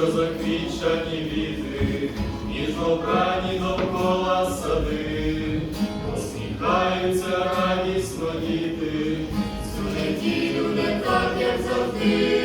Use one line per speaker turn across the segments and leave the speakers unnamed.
що заквічані віти, ніж обрані довкола сади, посміхаються радісно діти,
всю не так, як завжди.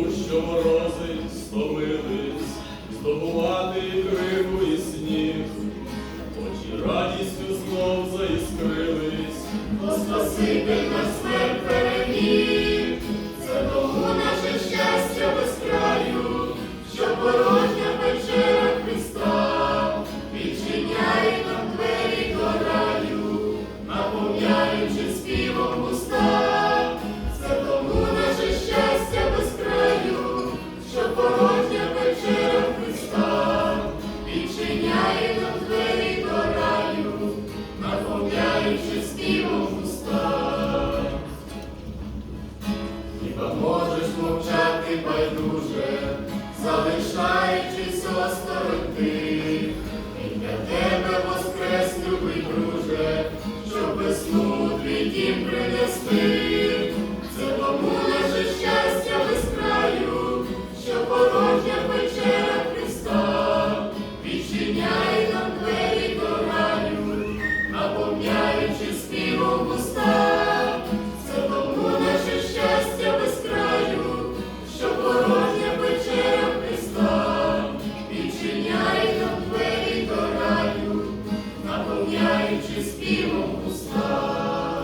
що
морози стомились, здобувати криву і сніг, очі радістю знов заіскрились,
Бо Спаситель нас не переміг. Чиняє нам двері до раю, наповняючи співом співом уста.